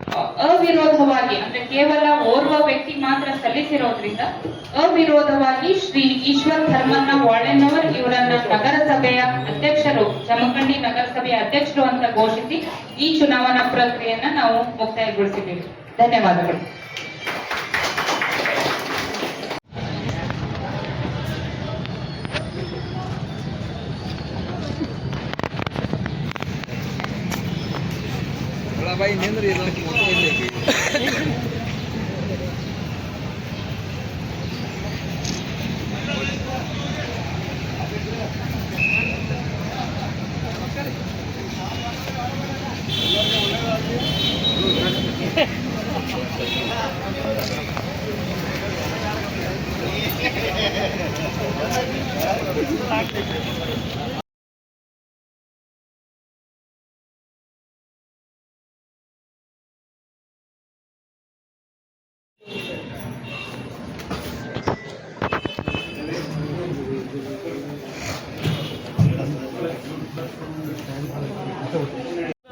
ಅವಿರೋಧವಾಗಿ, ಅಂದ್ರೆ ಕೇವಲ ಓರ್ವ ವ್ಯಕ್ತಿ ಮಾತ್ರ ಸಲ್ಲಿಸಿರೋದ್ರಿಂದ, ಅವಿರೋಧವಾಗಿ ಶ್ರೀ ಈಶ್ವರ್ ಧರ್ಮನ್ನ ವಾಳೆನವರ್ ಇವರನ್ನ ನಗರಸಭೆಯ ಅಧ್ಯಕ್ಷರು, ಜಮಖಂಡಿ ನಗರಸಭೆಯ ಅಧ್ಯಕ್ಷರು ಅಂತ ಘೋಷಿಸಿ ಈ ಚುನಾವಣಾ ಪ್ರಕ್ರಿಯೆಯನ್ನ ನಾವು ಮುಕ್ತಾಯಗೊಳಿಸಿದ್ದೇವೆ. ಧನ್ಯವಾದಗಳು. ಬಾಯಿ ನಿಂದ್ರಿ ಇದಕ್ಕೆ ಮೊತ್ತ ಇಲ್ಲಿ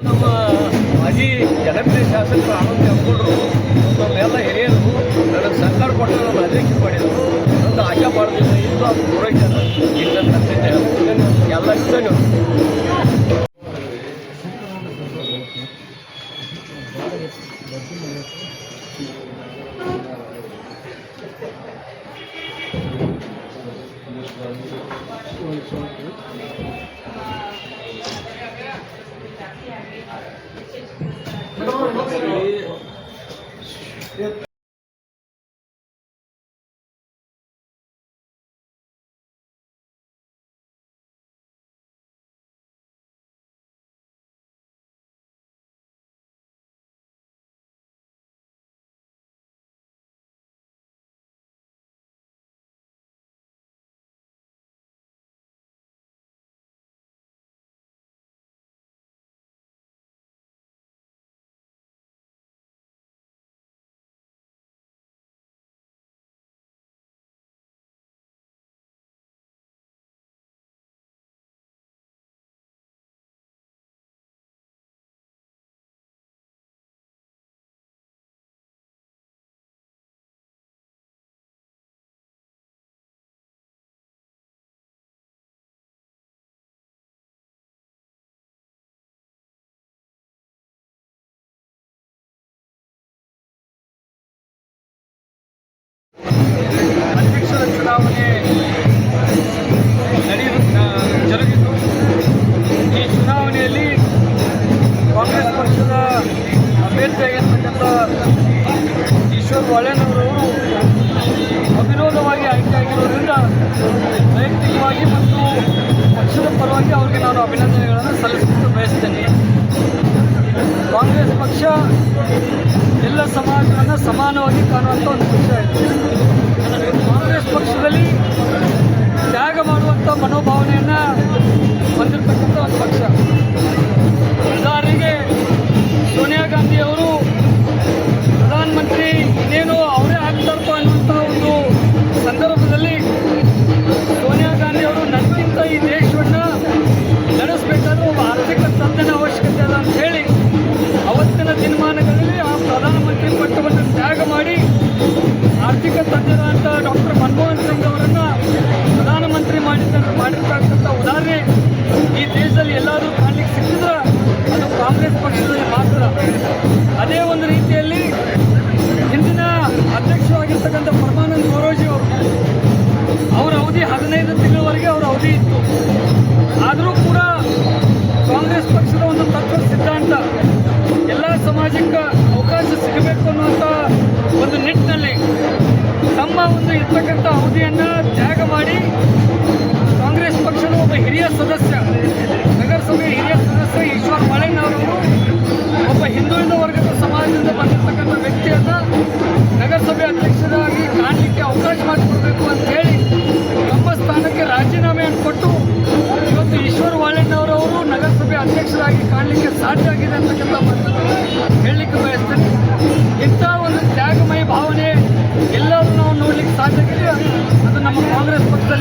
ನಮ್ಮ ಮಾಜಿ ಜನಪ್ರಿಯ ಶಾಸಕರು ಆನಂದ್ ಅಂದ್ಕೊಂಡ್ರು ನಮ್ಮೆಲ್ಲ ಹಿರಿಯರು ನನಗೆ ಸರ್ಕಾರ ಕೊಟ್ಟರು ನಮ್ಮ ಅಧ್ಯಕ್ಷ ಮಾಡಿದ್ರು. ಒಂದು ಆಶಾ ಮಾಡೋದಿಲ್ಲ ಇಂದು ಅದು ಪೂರೈಸ್ಯಾರ ಎಲ್ಲ ಇದ್ದಾನೆ ಅಧ್ಯಕ್ಷರ ಚುನಾವಣೆ ನಡೆಯ ಜರುಗಿತು. ಈ ಚುನಾವಣೆಯಲ್ಲಿ ಕಾಂಗ್ರೆಸ್ ಪಕ್ಷದ ಅಭ್ಯರ್ಥಿಯಾಗಿರ್ತಕ್ಕಂಥ ಈಶ್ವರ್ ವಾಳೆನವರವರು ಅವಿರೋಧವಾಗಿ ಆಯ್ಕೆಯಾಗಿರೋದ್ರಿಂದ ವೈಯಕ್ತಿಕವಾಗಿ ಮತ್ತು ಪಕ್ಷದ ಪರವಾಗಿ ಅವರಿಗೆ ನಾನು ಅಭಿನಂದನೆಗಳನ್ನು ಸಲ್ಲಿಸಲು ಬಯಸ್ತೇನೆ. ಕಾಂಗ್ರೆಸ್ ಪಕ್ಷ ಎಲ್ಲ ಸಮಾಜವನ್ನು ಸಮಾನವಾಗಿ ಕಾಣುವಂಥ ಒಂದು ಪಕ್ಷ ಇದೆ. ಕಾಂಗ್ರೆಸ್ ಪಕ್ಷದಲ್ಲಿ ತ್ಯಾಗ ಮಾಡುವಂಥ ಮನೋಭಾವನೆಯನ್ನು ತಿಂಗಳವರೆಗೆ ಅವರ ಅವಧಿ ಇತ್ತು. ಆದರೂ ಕೂಡ ಕಾಂಗ್ರೆಸ್ ಪಕ್ಷದ ಒಂದು ತತ್ವ ಸಿದ್ಧಾಂತ, ಎಲ್ಲ ಸಮಾಜಕ್ಕೆ ಅವಕಾಶ ಸಿಗಬೇಕು ಅನ್ನುವಂಥ ಒಂದು ನಿಟ್ಟಿನಲ್ಲಿ ತಮ್ಮ ಒಂದು ಇರ್ತಕ್ಕಂಥ ಅವಧಿಯನ್ನು ತ್ಯಾಗ ಮಾಡಿ ಕಾಂಗ್ರೆಸ್ ಪಕ್ಷದ ಒಬ್ಬ ಹಿರಿಯ ಸದಸ್ಯ, ನಗರಸಭೆಯ ಹಿರಿಯ ಸದಸ್ಯ ಈಶ್ವರ್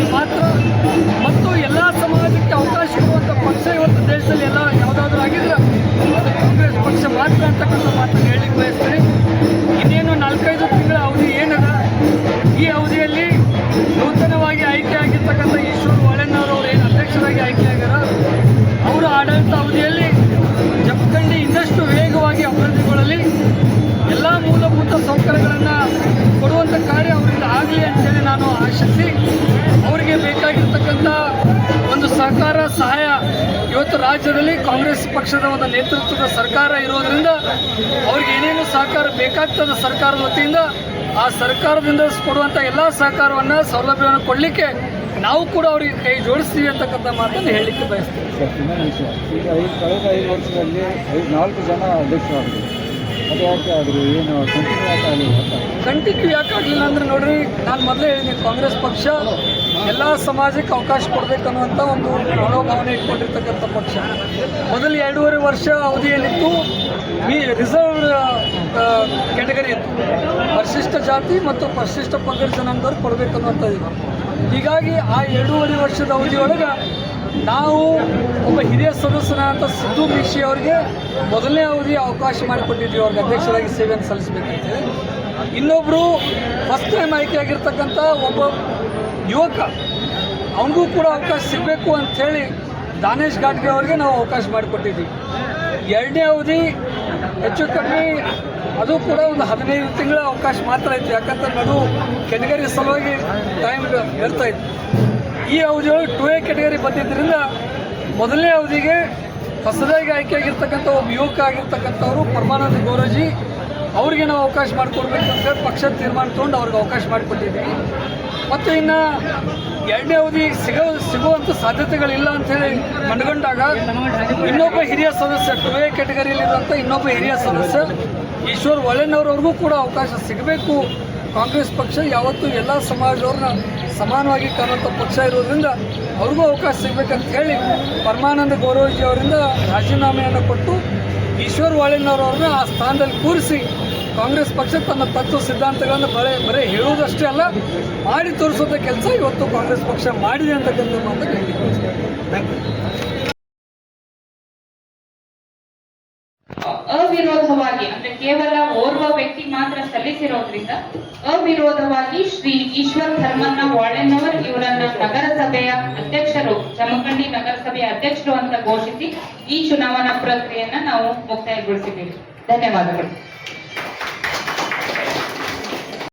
ಪಕ್ಷದಲ್ಲಿ ಮಾತ್ರ ಮತ್ತು ಎಲ್ಲ ಸಮಾಜಕ್ಕೆ ಅವಕಾಶ ಇರುವಂಥ ಪಕ್ಷ ಇವತ್ತು ದೇಶದಲ್ಲಿ ಎಲ್ಲ ಯಾವುದಾದ್ರೂ ಆಗಿದ್ರೆ ಕಾಂಗ್ರೆಸ್ ಪಕ್ಷ ಮಾತ್ರ ಅಂತ ಅಂತಕ್ಕಂಥ ಮಾತನ್ನು ಹೇಳಲಿಕ್ಕೆ ಬಯಸ್ತೀನಿ. ಇನ್ನೇನು ನಾಲ್ಕೈದು ತಿಂಗಳ ಅವಧಿ ಏನದ? ಈ ಅವಧಿಯಲ್ಲಿ ನೂತನವಾಗಿ ಆಯ್ಕೆ ಆಗಿರ್ತಕ್ಕಂಥ ಈಶ್ವರ್ ಒಳೆನ್ನವರು ಅವರು ಏನು ಅಧ್ಯಕ್ಷರಾಗಿ ಆಯ್ಕೆ ಆಗ್ಯಾರ? ಅವರ ಆಡಳಿತ ಅವಧಿಯಲ್ಲಿ ಜಮಖಂಡಿ ಇನ್ನಷ್ಟು ವೇಗವಾಗಿ ಅಭಿವೃದ್ಧಿಗೊಳ್ಳಲಿ. ಎಲ್ಲ ಮೂಲಭೂತ ಸೌಕರ್ಯಗಳನ್ನು ಇವತ್ತು ರಾಜ್ಯದಲ್ಲಿ ಕಾಂಗ್ರೆಸ್ ಪಕ್ಷದ ಒಂದು ನೇತೃತ್ವದ ಸರ್ಕಾರ ಇರೋದ್ರಿಂದ ಅವ್ರಿಗೆ ಏನೇನು ಸಹಕಾರ ಬೇಕಾಗ್ತದೆ ಸರ್ಕಾರದ ವತಿಯಿಂದ, ಆ ಸರ್ಕಾರದಿಂದ ಕೊಡುವಂಥ ಎಲ್ಲ ಸಹಕಾರವನ್ನು, ಸೌಲಭ್ಯವನ್ನು ಕೊಡಲಿಕ್ಕೆ ನಾವು ಕೂಡ ಅವರಿಗೆ ಕೈ ಜೋಡಿಸ್ತೀವಿ ಅಂತಕ್ಕಂಥ ಮಾತನ್ನು ಹೇಳಲಿಕ್ಕೆ ಬಯಸ್ತೀವಿ ಕಳೆದ ಐದು ವರ್ಷದಲ್ಲಿ ನಾಲ್ಕು ಜನ ಅಧ್ಯಕ್ಷರಾದರು ಯಾಕೆ ಕಂಟಿನ್ಯೂ ಯಾಕೆ ಆಗಲಿಲ್ಲ ಅಂದ್ರೆ ನೋಡ್ರಿ, ನಾನು ಮೊದಲೇ ಹೇಳಿದ್ದೀನಿ, ಕಾಂಗ್ರೆಸ್ ಪಕ್ಷ ಎಲ್ಲ ಸಮಾಜಕ್ಕೆ ಅವಕಾಶ ಕೊಡಬೇಕನ್ನುವಂಥ ಒಂದು ಮನೋಭಾವನೆ ಇಟ್ಕೊಂಡಿರ್ತಕ್ಕಂಥ ಪಕ್ಷ. ಮೊದಲು ಎರಡೂವರೆ ವರ್ಷ ಅವಧಿ ಏನಿತ್ತು ಮೀ ರಿಸರ್ವ್ ಕ್ಯಾಟಗರಿ ಇತ್ತು. ಪರಿಶಿಷ್ಟ ಜಾತಿ ಮತ್ತು ಪರಿಶಿಷ್ಟ ಪಂಗಡ ಜನಾಂಗದವ್ರು ಕೊಡಬೇಕನ್ನುವಂಥದ್ದು ಹೀಗಾಗಿ ಆ ಎರಡೂವರೆ ವರ್ಷದ ಅವಧಿಯೊಳಗೆ ನಾವು ಒಬ್ಬ ಹಿರಿಯ ಸದಸ್ಯನಾದಂಥ ಸಿದ್ದು ಮೀಶಿ ಅವರಿಗೆ ಮೊದಲನೇ ಅವಧಿ ಅವಕಾಶ ಮಾಡಿಕೊಟ್ಟಿದ್ವಿ ಅವ್ರಿಗೆ ಅಧ್ಯಕ್ಷರಾಗಿ ಸೇವೆಯನ್ನು ಸಲ್ಲಿಸಬೇಕಂತೇಳಿ. ಇನ್ನೊಬ್ಬರು ಫಸ್ಟ್ ಟೈಮ್ ಆಯ್ಕೆಯಾಗಿರ್ತಕ್ಕಂಥ ಒಬ್ಬ ಯುವಕ, ಅವನಿಗೂ ಕೂಡ ಅವಕಾಶ ಸಿಗಬೇಕು ಅಂಥೇಳಿ ದಾನೇಶ್ ಘಾಟ್ಗೆ ಅವ್ರಿಗೆ ನಾವು ಅವಕಾಶ ಮಾಡಿಕೊಟ್ಟಿದ್ವಿ ಎರಡನೇ ಅವಧಿ ಹೆಚ್ಚು ಕಡಿಮೆ ಅದು ಕೂಡ ಒಂದು ಹದಿನೈದು ತಿಂಗಳ ಅವಕಾಶ ಮಾತ್ರ ಇತ್ತು ಯಾಕಂದ್ರೆ ನಡು ಕೆಟಗರಿ ಸಲುವಾಗಿ ಟೈಮ್ ಇರ್ತಾ ಇತ್ತು ಈ ಅವಧಿಯೊಳಗೆ ಟು ಎ ಕೆಟಗರಿ ಬಂದಿದ್ದರಿಂದ ಮೊದಲನೇ ಅವಧಿಗೆ ಹೊಸದಾಗಿ ಆಯ್ಕೆಯಾಗಿರ್ತಕ್ಕಂಥ ಒಬ್ಬ ಯುವಕ ಆಗಿರ್ತಕ್ಕಂಥವ್ರು ಪರಮಾನಂದ ಗೌರಜಿ ಅವ್ರಿಗೆ ನಾವು ಅವಕಾಶ ಮಾಡಿಕೊಡ್ಬೇಕು ಅಂತ ಹೇಳಿ ಪಕ್ಷದ ತೀರ್ಮಾನ ತೊಗೊಂಡು ಅವ್ರಿಗೆ ಅವಕಾಶ ಮಾಡಿಕೊಟ್ಟಿದ್ದೀವಿ ಮತ್ತು ಇನ್ನು ಎರಡನೇ ಅವಧಿ ಸಿಗೋ ಸಿಗುವಂಥ ಸಾಧ್ಯತೆಗಳಿಲ್ಲ ಅಂಥೇಳಿ ಕಂಡುಕೊಂಡಾಗ ಇನ್ನೊಬ್ಬ ಹಿರಿಯ ಸದಸ್ಯ ಟು ಎ ಕೆಟಗರಿಯಲ್ಲಿರುವಂಥ ಇನ್ನೊಬ್ಬ ಹಿರಿಯ ಸದಸ್ಯ ಈಶ್ವರ್ ಒಳ್ಳೆನವ್ರವ್ರಿಗೂ ಕೂಡ ಅವಕಾಶ ಸಿಗಬೇಕು. ಕಾಂಗ್ರೆಸ್ ಪಕ್ಷ ಯಾವತ್ತೂ ಎಲ್ಲ ಸಮಾಜದವ್ರನ್ನ ಸಮಾನವಾಗಿ ಕಾಣುವಂಥ ಪಕ್ಷ ಇರೋದ್ರಿಂದ ಅವ್ರಿಗೂ ಅವಕಾಶ ಸಿಗಬೇಕಂತ ಹೇಳಿ ಪರಮಾನಂದ ಗೌರವಜಿ ಅವರಿಂದ ರಾಜೀನಾಮೆಯನ್ನು ಕೊಟ್ಟು ಈಶ್ವರ್ ವಾಳೆನವ್ರವ್ರನ್ನ ಆ ಸ್ಥಾನದಲ್ಲಿ ಕೂರಿಸಿ ಕಾಂಗ್ರೆಸ್ ಪಕ್ಷ ತನ್ನ ತತ್ವ ಸಿದ್ಧಾಂತಗಳನ್ನು ಬರೇ, ಬರೀ ಹೇಳುವುದಷ್ಟೇ ಅಲ್ಲ, ಮಾಡಿ ತೋರಿಸೋದ ಕೆಲಸ ಇವತ್ತು ಕಾಂಗ್ರೆಸ್ ಪಕ್ಷ ಮಾಡಿದೆ ಅಂತಕ್ಕಂಥ ಮಾತನ್ನು ಹೇಳಲಿಕ್ಕೆ ಥ್ಯಾಂಕ್ ಯು ಅವಿರೋಧವಾಗಿ, ಅಂದ್ರೆ ಕೇವಲ ಓರ್ವ ವ್ಯಕ್ತಿ ಮಾತ್ರ ಸಲ್ಲಿಸಿರೋದ್ರಿಂದ ಅವಿರೋಧವಾಗಿ ಶ್ರೀ ಈಶ್ವರ್ ಧರ್ಮನ್ನ ವಾಳೆನವರ್ ಇವರನ್ನ ನಗರಸಭೆಯ ಅಧ್ಯಕ್ಷರು, ಜಮಖಂಡಿ ನಗರಸಭೆಯ ಅಧ್ಯಕ್ಷರು ಅಂತ ಘೋಷಿಸಿ ಈ ಚುನಾವಣಾ ಪ್ರಕ್ರಿಯೆಯನ್ನ ನಾವು ಮುಕ್ತಾಯಗೊಳಿಸಿದ್ದೀವಿ. ಧನ್ಯವಾದಗಳು.